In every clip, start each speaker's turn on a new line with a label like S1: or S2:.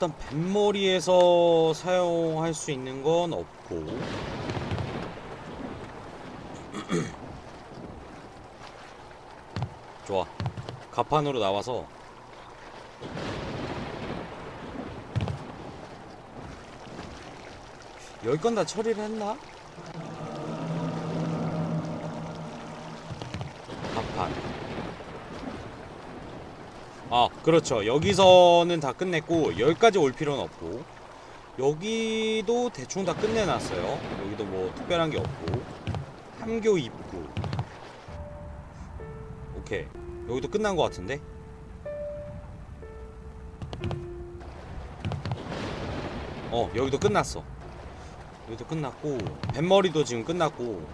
S1: 일단 뱃머리에서 사용할 수 있는 건 없고. 좋아. 가판으로 나와서. 여기 건다 처리를 했나? 가판 아 그렇죠. 여기서는 다 끝냈고 여기까지 올 필요는 없고 여기도 대충 다 끝내놨어요. 여기도 뭐 특별한 게 없고. 함교 입구. 오케이. 여기도 끝난 것 같은데? 어 여기도 끝났어. 여기도 끝났고 뱃머리도 지금 끝났고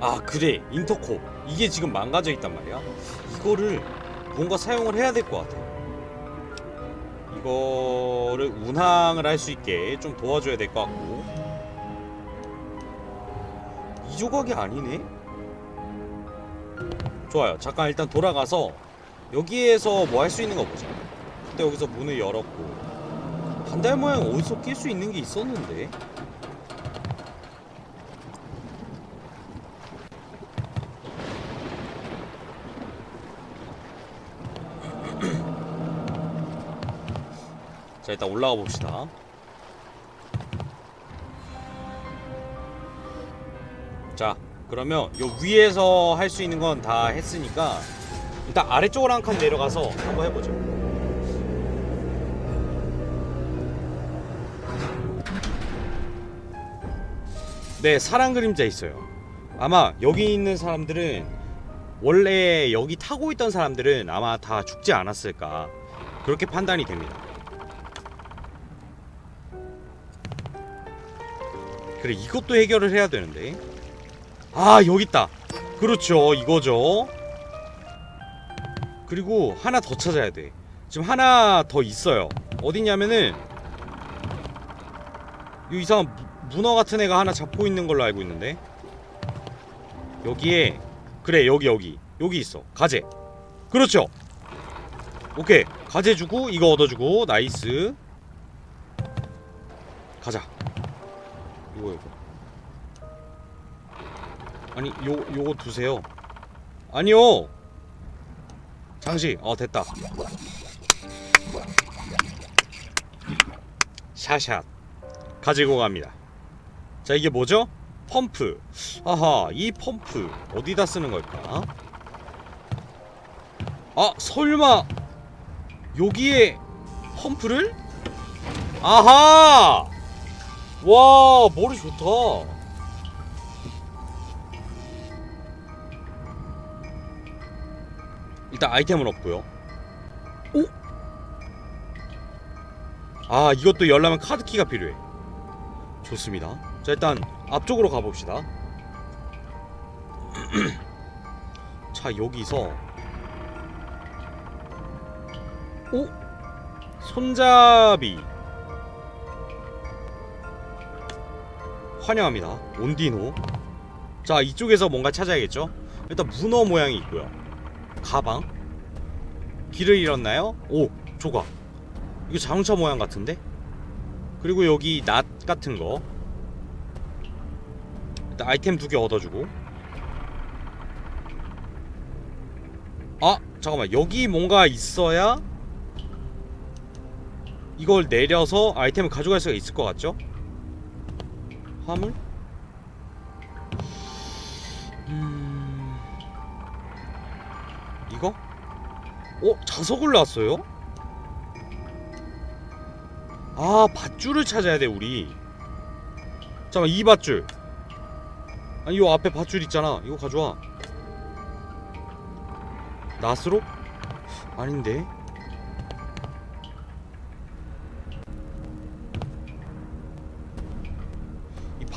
S1: 아 그래. 인터콥 이게 지금 망가져 있단 말이야. 이거를 뭔가 사용을 해야 될 것 같아. 이거를 운항을 할 수 있게 좀 도와줘야 될 것 같고. 이 조각이 아니네? 좋아요. 잠깐 일단 돌아가서 여기에서 뭐 할 수 있는 거 보자. 그때 여기서 문을 열었고. 반달 모양 어디서 낄 수 있는 게 있었는데 자 일단 올라가 봅시다. 자 그러면 요 위에서 할 수 있는 건 다 했으니까 일단 아래쪽으로 한 칸 내려가서 한번 해보죠. 네 사랑 그림자 있어요. 아마 여기 있는 사람들은 원래 여기 타고 있던 사람들은 아마 다 죽지 않았을까 그렇게 판단이 됩니다 그래 이것도 해결을 해야 되는데. 아 여기 있다. 그렇죠 이거죠. 그리고 하나 더 찾아야 돼. 지금 하나 더 있어요. 어디냐면은 이 이상한 무- 문어 같은 애가 하나 잡고 있는 걸로 알고 있는데. 여기에 그래 여기 여기. 여기 있어. 가재. 그렇죠? 오케이. 가재 주고 이거 얻어주고. 나이스. 가자 이거 이거. 아니 요 요거 두세요. 아니요! 장식 어 됐다. 샤샷 가지고 갑니다. 자 이게 뭐죠? 펌프. 아하 이 펌프. 어디다 쓰는 걸까? 아 설마 여기에 펌프를? 아하 와 머리 좋다. 일단 아이템은 없고요. 오? 아 이것도 열려면 카드키가 필요해. 좋습니다. 자 일단 앞쪽으로 가봅시다. 자 여기서. 오? 손잡이 환영합니다. 온디노. 자 이쪽에서 뭔가 찾아야겠죠? 일단 문어 모양이 있고요. 가방. 길을 잃었나요? 오 조각. 이거 자동차 모양 같은데? 그리고 여기 낫 같은 거. 일단 아이템 두 개 얻어주고. 아 잠깐만. 여기 뭔가 있어야 이걸 내려서 아이템을 가져갈 수가 있을 것 같죠? 화물? 음... 이거? 어? 자석을 놨어요? 아 밧줄을 찾아야 돼 우리 잠깐만 이 밧줄 아니 요 앞에 밧줄 있잖아 이거 가져와 낫으로? 아닌데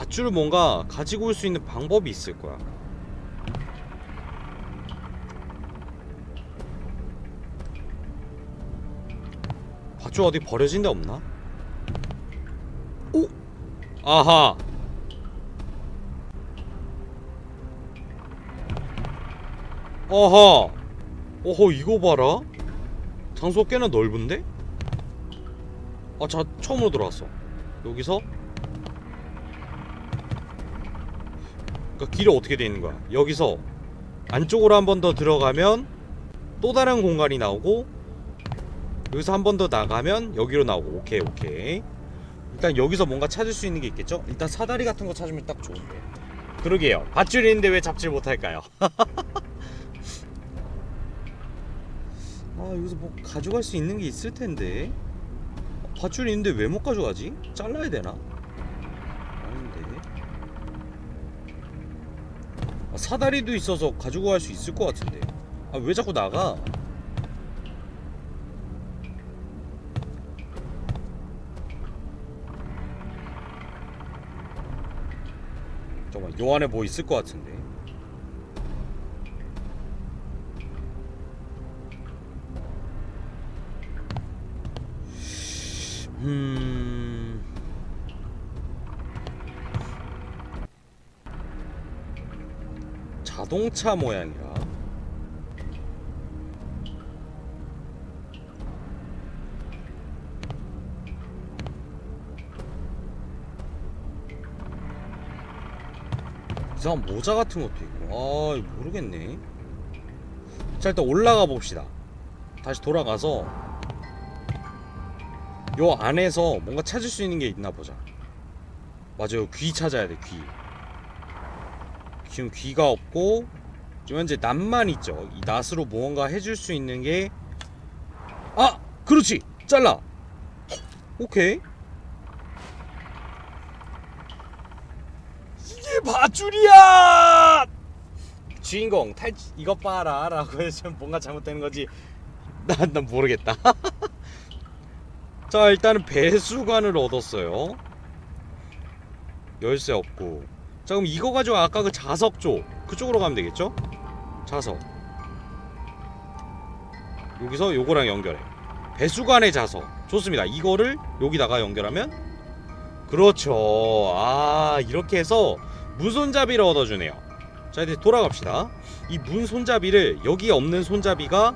S1: 밧줄을 뭔가 가지고 올 수 있는 방법이 있을 거야 밧줄 어디 버려진 데 없나? 오! 아하 어허 어허 이거 봐라 장소 꽤나 넓은데? 아 자 처음으로 들어왔어 여기서 그러니까 길이 어떻게 돼 있는 거야 여기서 안쪽으로 한 번 더 들어가면 또 다른 공간이 나오고 여기서 한 번 더 나가면 여기로 나오고 오케이 오케이 일단 여기서 뭔가 찾을 수 있는 게 있겠죠? 일단 사다리 같은 거 찾으면 딱 좋은데 그러게요 밧줄이 있는데 왜 잡지를 못할까요? 아 여기서 뭐 가져갈 수 있는 게 있을 텐데 어, 밧줄이 있는데 왜 못 가져가지? 잘라야 되나? 사다리도 있어서 가지고 갈 수 있을 것 같은데. 아 왜 자꾸 나가? 잠깐만 요 안에 뭐 있을 것 같은데? 음... 자동차 모양이라. 이상한 모자 같은 것도 있고 아 모르겠네. 자 일단 올라가 봅시다. 다시 돌아가서 요 안에서 뭔가 찾을 수 있는 게 있나 보자. 맞아요. 귀 찾아야 돼귀 지금 귀가 없고 지금 현재 낫만 있죠 이 낫으로 무언가 해줄 수 있는 게 아! 그렇지! 잘라! 오케이 이게 밧줄이야! 주인공 탈 이것 봐라 라고 해서 뭔가 잘못되는 거지 난, 난 모르겠다 자 일단은 배수관을 얻었어요 열쇠 없고 자 그럼 이거 가지고 아까 그 자석 쪽 그쪽으로 가면 되겠죠? 자석. 여기서 요거랑 연결해. 배수관의 자석. 좋습니다. 이거를 여기다가 연결하면 그렇죠. 아 이렇게 해서 문손잡이를 얻어주네요. 자 이제 돌아갑시다. 이 문손잡이를 여기 없는 손잡이가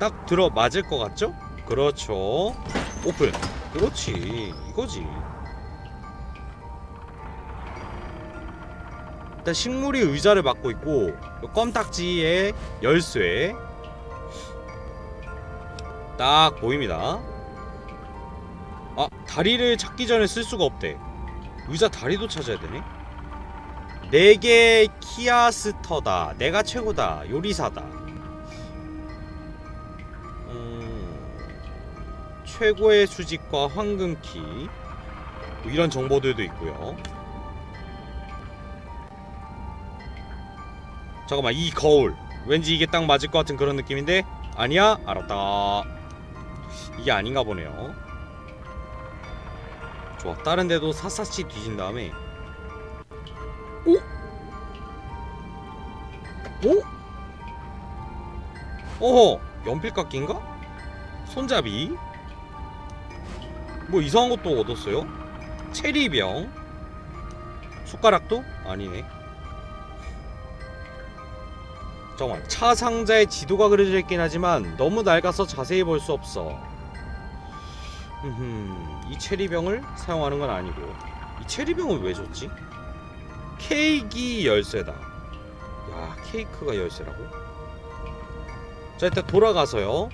S1: 딱 들어 맞을 것 같죠? 그렇죠. 오픈. 그렇지. 이거지 일단 식물이 의자를 맡고 있고 요 껌딱지에 열쇠 딱 보입니다. 아 다리를 찾기 전에 쓸 수가 없대. 의자 다리도 찾아야 되네. 내게 키아스터다. 내가 최고다. 요리사다. 음, 최고의 수직과 황금키. 뭐 이런 정보들도 있고요 잠깐만 이 거울. 왠지 이게 딱 맞을 것 같은 그런 느낌인데? 아니야? 알았다. 이게 아닌가 보네요. 좋아 다른 데도 샅샅이 뒤진 다음에. 오? 오? 어허 연필깎이인가? 손잡이? 뭐 이상한 것도 얻었어요? 체리병? 숟가락도? 아니네 잠깐만 차 상자에 지도가 그려져 있긴 하지만 너무 낡아서 자세히 볼 수 없어 흠, 이 체리병을 사용하는 건 아니고 이 체리병은 왜 줬지? 케이크 열쇠다 야 케이크가 열쇠라고? 자 일단 돌아가서요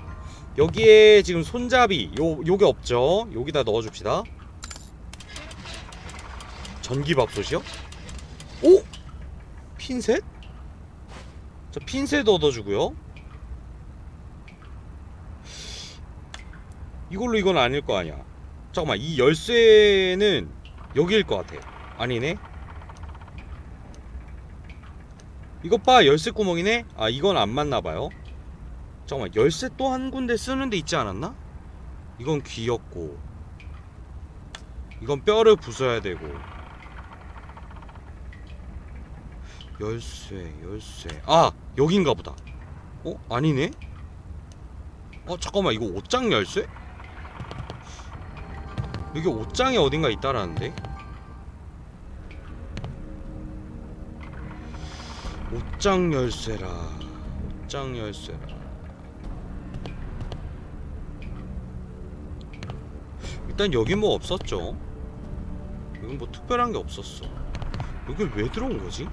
S1: 여기에 지금 손잡이 요, 요게 없죠 여기다 넣어줍시다 전기밥솥이요? 오? 핀셋? 자 핀셋 얻어주고요. 이걸로 이건 아닐 거 아니야. 잠깐만 이 열쇠는 여기일 것 같아. 아니네? 이것 봐 열쇠 구멍이네? 아 이건 안 맞나봐요. 잠깐만 열쇠 또 한 군데 쓰는 데 있지 않았나? 이건 귀였고. 이건 뼈를 부숴야 되고 열쇠 열쇠 아 여긴가 보다 어? 아니네? 어 잠깐만 이거 옷장 열쇠? 여기 옷장이 어딘가 있다라는데 옷장 열쇠라 옷장 열쇠 일단 여기 뭐 없었죠 여기 뭐 특별한 게 없었어 여기 왜 들어온 거지?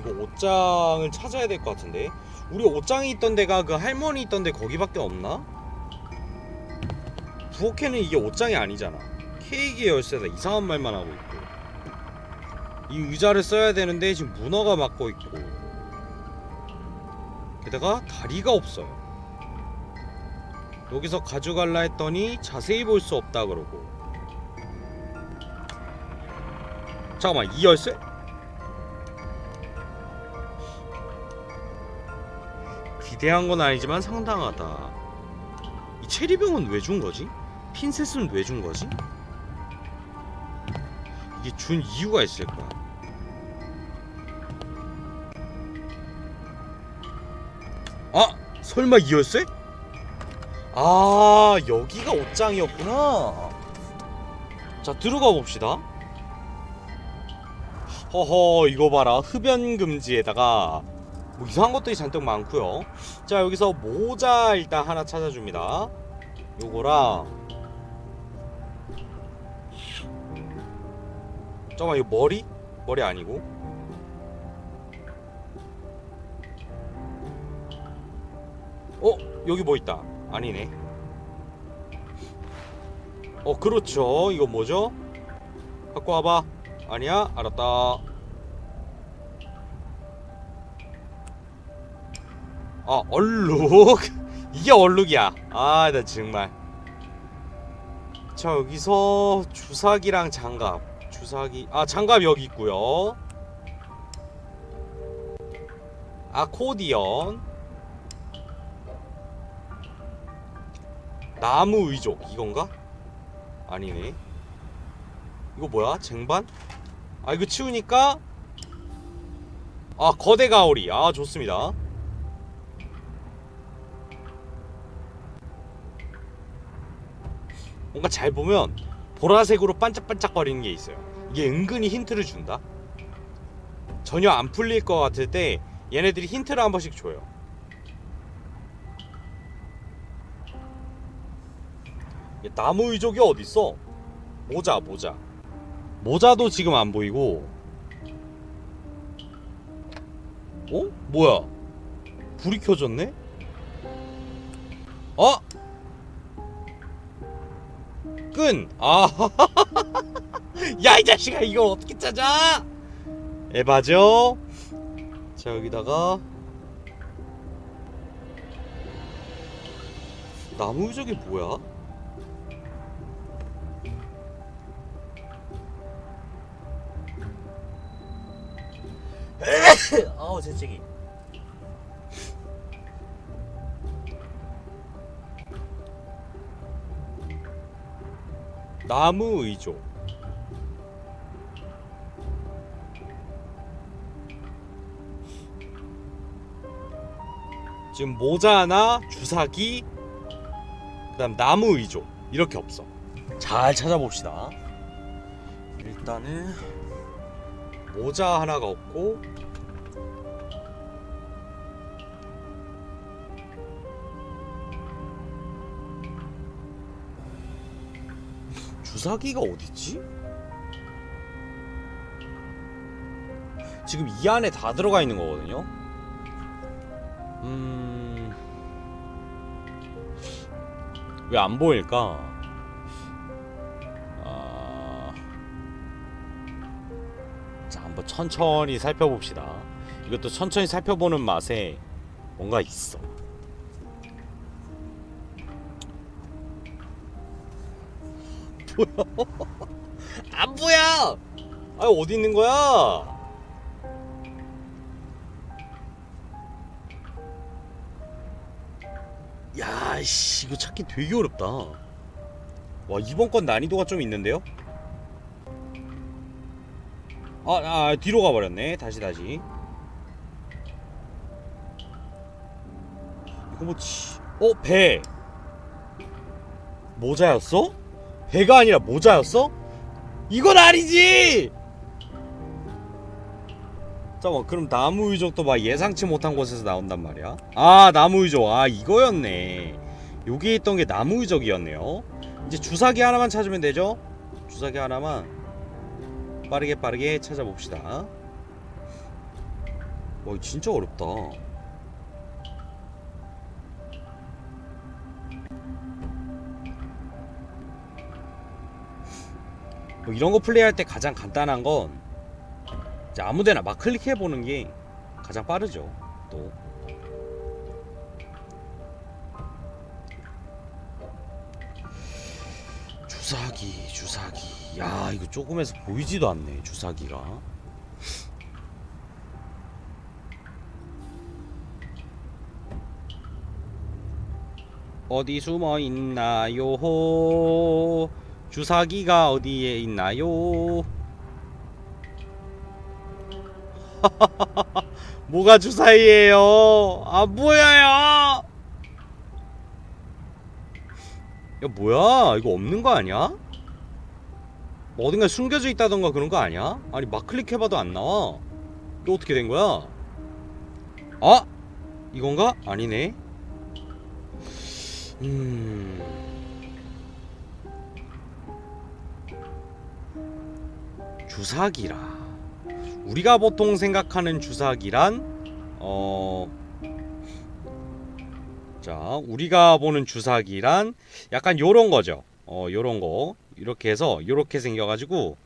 S1: 이거 옷장을 찾아야 될 것 같은데. 우리 옷장이 있던 데가 그 할머니 있던 데 거기밖에 없나? 부엌에는 이게 옷장이 아니잖아. 케이크 열쇠다. 이상한 말만 하고 있고. 이 의자를 써야 되는데 지금 문어가 막고 있고. 게다가 다리가 없어요. 여기서 가져갈라 했더니 자세히 볼 수 없다 그러고. 잠깐만, 이 열쇠? 기대한 건 아니지만 상당하다. 이 체리병은 왜 준 거지? 핀셋은 왜 준 거지? 이게 준 이유가 있을 거야. 아, 설마 이 열쇠? 아, 여기가 옷장이었구나. 자, 들어가 봅시다. 허허, 이거 봐라. 흡연 금지에다가 뭐 이상한 것들이 잔뜩 많고요. 자 여기서 모자 일단 하나 찾아줍니다. 요거랑 잠깐만 이거 머리? 머리 아니고 어? 여기 뭐 있다 아니네 어 그렇죠 이거 뭐죠? 갖고 와봐 아니야? 알았다 아 얼룩? 이게 얼룩이야. 아 나 정말. 자 여기서 주사기랑 장갑. 주사기 아 장갑 여기 있고요. 아코디언. 나무 의족. 이건가? 아니네. 이거 뭐야? 쟁반? 아 이거 치우니까? 아 거대 가오리. 아 좋습니다 뭔가 잘 보면 보라색으로 반짝반짝거리는 게 있어요. 이게 은근히 힌트를 준다. 전혀 안 풀릴 것 같을 때 얘네들이 힌트를 한 번씩 줘요. 나무 의족이 어디 있어? 모자, 모자. 모자도 지금 안 보이고. 어? 뭐야? 불이 켜졌네? 어? 끈! 아, 야, 이 자식아, 이걸 어떻게 찾아? 에바죠? 자, 여기다가. 나무 의족이 뭐야?
S2: 아우 재채기
S1: 나무 의족. 지금 모자 하나, 주사기, 그다음 나무 의족 이렇게 없어. 잘 찾아봅시다. 일단은 모자 하나가 없고 주사기가 어딨지? 지금 이 안에 다 들어가 있는 거거든요. 음. 왜 안 보일까? 아. 자, 한번 천천히 살펴봅시다. 이것도 천천히 살펴보는 맛에 뭔가 있어. 안 보여! 아 어디 있는 거야? 야, 씨, 이거 찾기 되게 어렵다. 와, 이번 건 난이도가 좀 있는데요? 아, 아, 뒤로 가버렸네. 다시, 다시. 뭐지? 어 배. 모자였어? 배가 아니라 모자였어? 이건 아니지! 잠깐만 그럼 나무 의족도 막 예상치 못한 곳에서 나온단 말이야? 아 나무 의족 아 이거였네. 여기에 있던 게 나무 의족이었네요. 이제 주사기 하나만 찾으면 되죠? 주사기 하나만 빠르게 빠르게 찾아봅시다. 와 진짜 어렵다 뭐 이런 거 플레이할 때 가장 간단한 건 아무데나 막 클릭해 보는 게 가장 빠르죠. 또 주사기, 주사기. 야, 이거 조금해서 보이지도 않네. 주사기가. 어디 숨어 있나요? 주사기가 어디에 있나요? 뭐가 주사위예요? 안 보여요. 야 뭐야? 이거 없는 거 아니야? 뭐 어딘가 숨겨져 있다던가 그런 거 아니야? 아니 막 클릭해봐도 안 나와. 이거 어떻게 된 거야? 아 이건가? 아니네. 음. 주사기라. 우리가 보통 생각하는 주사기란 어. 자, 우리가 보는 주사기란 약간 요런 거죠. 어, 요런 거. 이렇게 해서 요렇게 생겨 가지고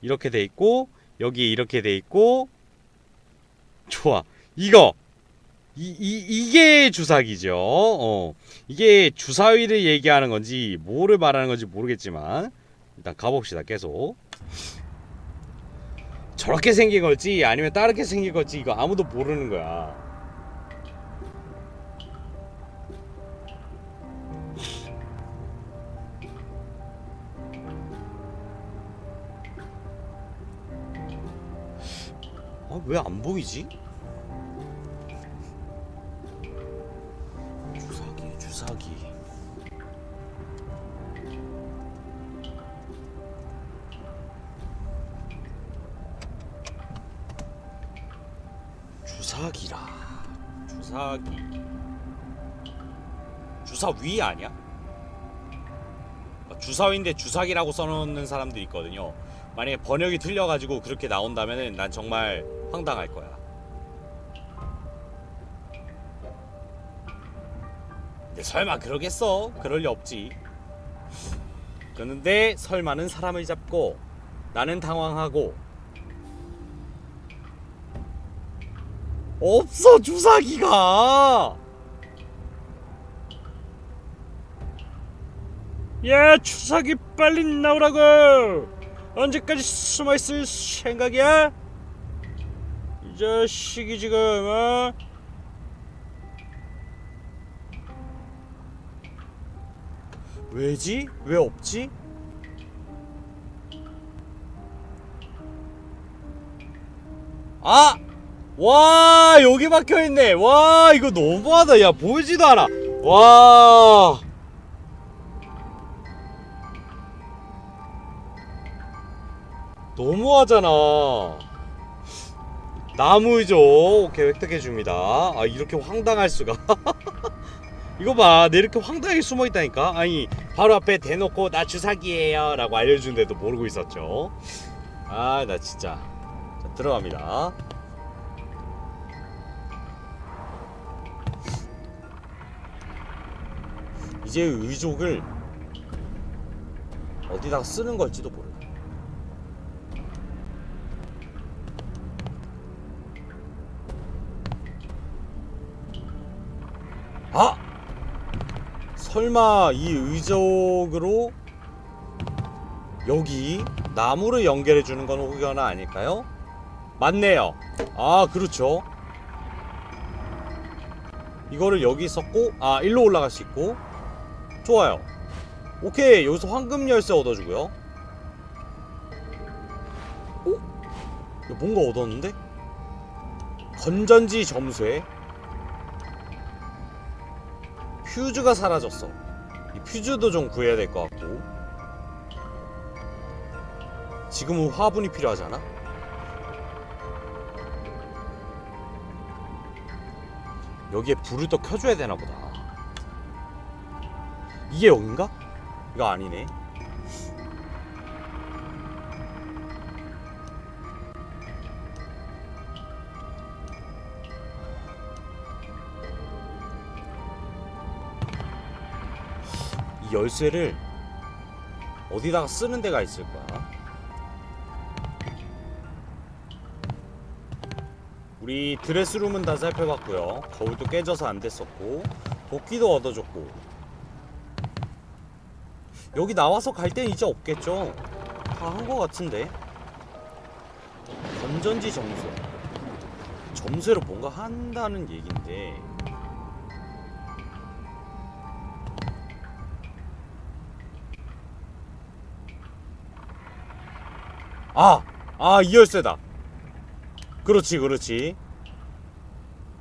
S1: 이렇게 돼 있고 여기 이렇게 돼 있고 좋아. 이거 이, 이, 이게 주사기죠. 어. 이게 주사위를 얘기하는 건지 뭐를 말하는 건지 모르겠지만 일단 가봅시다. 계속. 저렇게 생긴 걸지 아니면 다르게 생긴 걸지 이거 아무도 모르는 거야. 아, 왜 안 보이지? 주사기, 주사기. 주사기라. 주사기. 주사 위 아니야? 어, 주사위인데 주사기라고 써놓는 사람도 있거든요. 만약에 번역이 틀려가지고 그렇게 나온다면은 난 정말 황당할 거야. 근데 설마 그러겠어? 그럴 리 없지. 그런데 설마는 사람을 잡고 나는 당황하고 없어 주사기가. 야 주사기 빨리 나오라고. 언제까지 숨어 있을 생각이야? 이 자식이 지금 어? 왜지? 왜 없지? 아! 와 여기 막혀있네. 와 이거 너무하다. 야 보이지도 않아. 와. 너무하잖아. 나무이죠 오케이 획득해줍니다. 아 이렇게 황당할 수가. 이거 봐내 이렇게 황당하게 숨어있다니까. 아니 바로 앞에 대놓고 나 주사기예요 라고 알려주는데도 모르고 있었죠. 아 나 진짜. 자, 들어갑니다 이제 의족을 어디다가 쓰는 걸지도 모르겠 아! 설마 이 의족으로 여기 나무를 연결해 주는 건 혹여나 아닐까요? 맞네요. 아, 그렇죠. 이거를 여기 썼고 아, 일로 올라갈 수 있고 좋아요. 오케이. 여기서 황금 열쇠 얻어 주고요. 오? 뭔가 얻었는데? 건전지 점수에 퓨즈가 사라졌어. 이 퓨즈도 좀 구해야 될 것 같고. 지금은 화분이 필요하잖아. 여기에 불을 또 켜줘야 되나 보다. 이게 여긴가? 이거 아니네. 이 열쇠를 어디다가 쓰는 데가 있을 거야. 우리 드레스룸은 다 살펴봤고요. 거울도 깨져서 안 됐었고 도끼도 얻어줬고 여기 나와서 갈 땐 이제 없겠죠. 다 한 거 같은데. 건전지 점수. 점수로 뭔가 한다는 얘긴데. 아! 아, 이 열쇠다. 그렇지, 그렇지.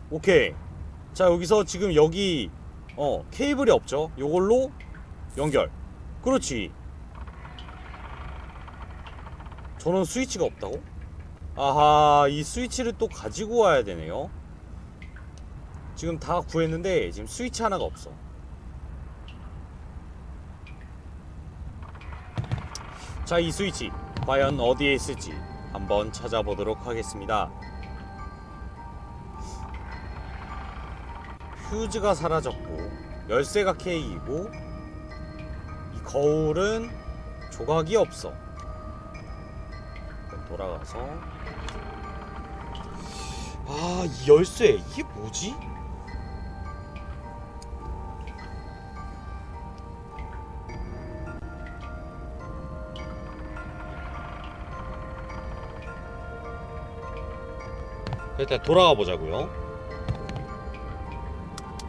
S1: 오케이. 자, 여기서 지금 여기, 어, 케이블이 없죠? 요걸로 연결. 그렇지. 저는 스위치가 없다고? 아하, 이 스위치를 또 가지고 와야 되네요. 지금 다 구했는데, 지금 스위치 하나가 없어. 자, 이 스위치. 과연 어디에 있을지 한번 찾아보도록 하겠습니다. 휴즈가 사라졌고 열쇠가 K이고 이 거울은 조각이 없어. 돌아가서 아, 이 열쇠 이게 뭐지? 일단 돌아가 보자고요.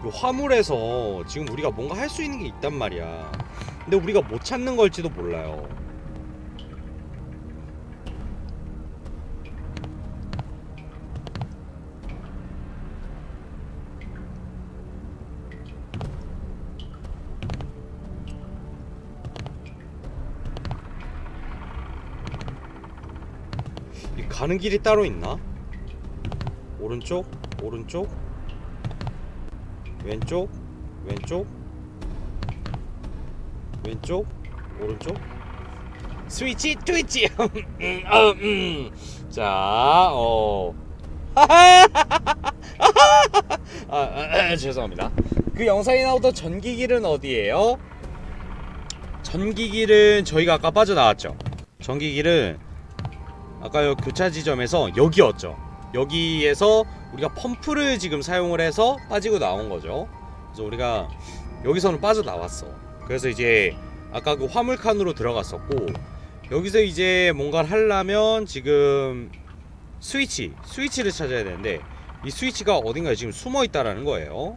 S1: 요 화물에서 지금 우리가 뭔가 할 수 있는 게 있단 말이야. 근데 우리가 못 찾는 걸지도 몰라요. 이 가는 길이 따로 있나? 오른쪽, 오른쪽, 왼쪽, 왼쪽, 왼쪽, 오른쪽. 스위치, 트위치. 음, 아, 음. 자, 어. 아, 아, 아, 죄송합니다. 그 영상에 나오던 전기길은 어디예요? 전기길은 저희가 아까 빠져나왔죠. 전기길은 아까 요 교차 지점에서 여기였죠. 여기에서 우리가 펌프를 지금 사용을 해서 빠지고 나온 거죠. 그래서 우리가 여기서는 빠져 나왔어. 그래서 이제 아까 그 화물 칸으로 들어갔었고 여기서 이제 뭔가를 하려면 지금 스위치, 스위치를 찾아야 되는데 이 스위치가 어딘가에 지금 숨어 있다라는 거예요.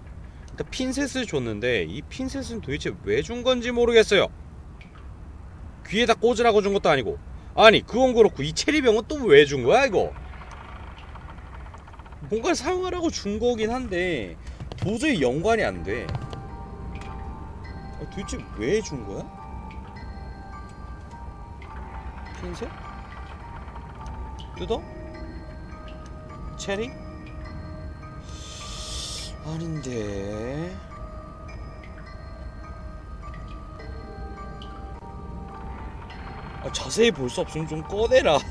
S1: 일단 핀셋을 줬는데 이 핀셋은 도대체 왜 준 건지 모르겠어요. 귀에다 꽂으라고 준 것도 아니고 아니 그건 그렇고 이 체리병은 또 왜 준 거야 이거? 뭔가를 사용하라고 준 거긴 한데 도저히 연관이 안 돼. 아, 도대체 왜 준 거야? 핀셋? 뜯어? 체리? 아닌데. 아, 자세히 볼 수 없으면 좀 꺼내라.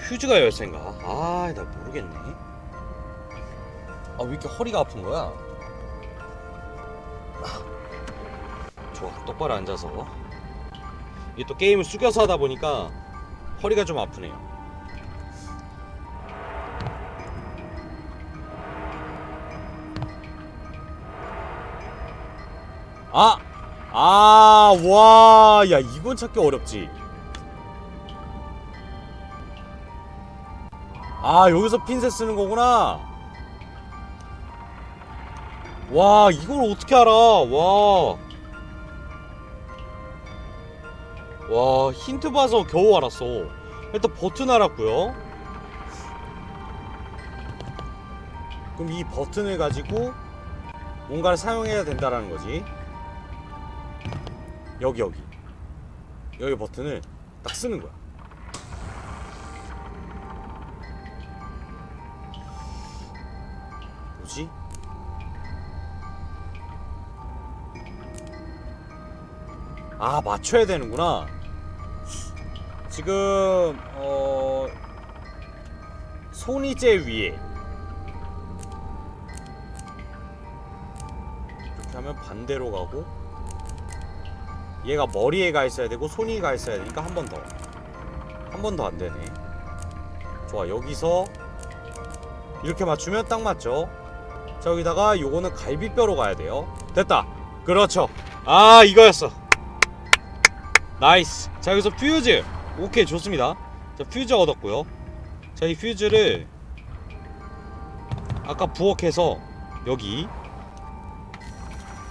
S1: 휴즈가 열쇠인가? 아, 나 모르겠네. 아, 왜 이렇게 허리가 아픈 거야? 아, 좋아, 똑바로 앉아서. 이게 또 게임을 숙여서 하다 보니까 허리가 좀 아프네요. 아! 아, 와, 야, 이건 찾기 어렵지. 아, 여기서 핀셋 쓰는 거구나. 와, 이걸 어떻게 알아? 와. 와, 힌트 봐서 겨우 알았어. 일단 버튼 알았고요. 그럼 이 버튼을 가지고 뭔가를 사용해야 된다라는 거지. 여기 여기 여기 버튼을 딱 쓰는 거야. 아 맞춰야 되는구나. 지금 어 손이 제일 위에 이렇게 하면 반대로 가고 얘가 머리에 가 있어야 되고 손이 가 있어야 되니까 한 번 더. 한 번 더 안 되네. 좋아 여기서 이렇게 맞추면 딱 맞죠. 자 여기다가 요거는 갈비뼈로 가야 돼요. 됐다. 그렇죠. 아 이거였어. 나이스. 자 여기서 퓨즈. 오케이 좋습니다. 자 퓨즈 얻었고요. 자 이 퓨즈를 아까 부엌에서 여기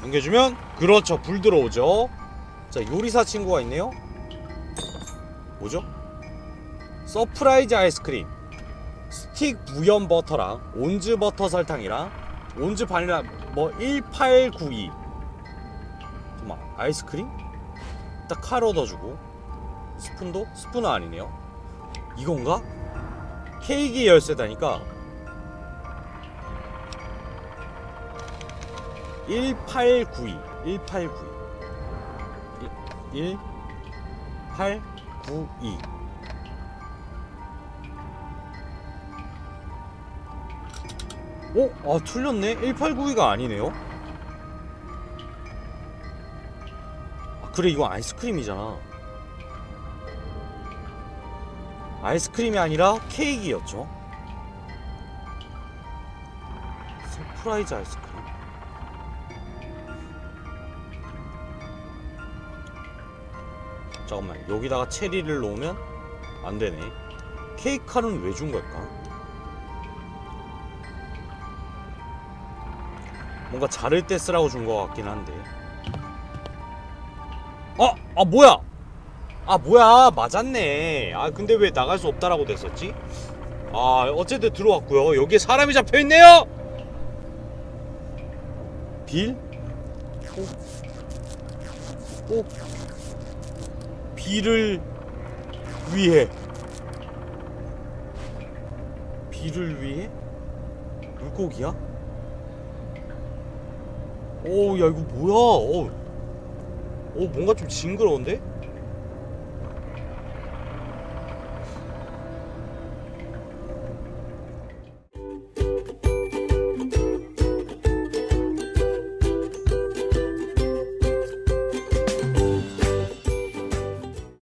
S1: 넘겨주면 그렇죠 불 들어오죠. 자 요리사 친구가 있네요. 뭐죠? 서프라이즈 아이스크림. 스틱 무염 버터랑 온즈 버터 설탕이랑 온즈 바닐라 뭐 1892. 잠깐만 아이스크림? 딱 칼 얻어주고 스푼도? 스푼은 아니네요. 이건가? 케이크 열쇠다니까 1892 1892 1892 어? 아 틀렸네 1892가 아니네요 그래 이건 아이스크림이잖아. 아이스크림이 아니라 케이크였죠. 서프라이즈 아이스크림. 잠깐만 여기다가 체리를 놓으면 안 되네. 케이크 칼은 왜 준 걸까? 뭔가 자를 때 쓰라고 준 것 같긴 한데 아! 아 뭐야! 아 뭐야 맞았네 아 근데 왜 나갈 수 없다라고 됐었지? 아 어쨌든 들어왔고요 여기에 사람이 잡혀있네요! 빌? 오? 오? 비를 위해 비를 위해 물고기야? 오야 이거 뭐야 오, 오 뭔가 좀 징그러운데?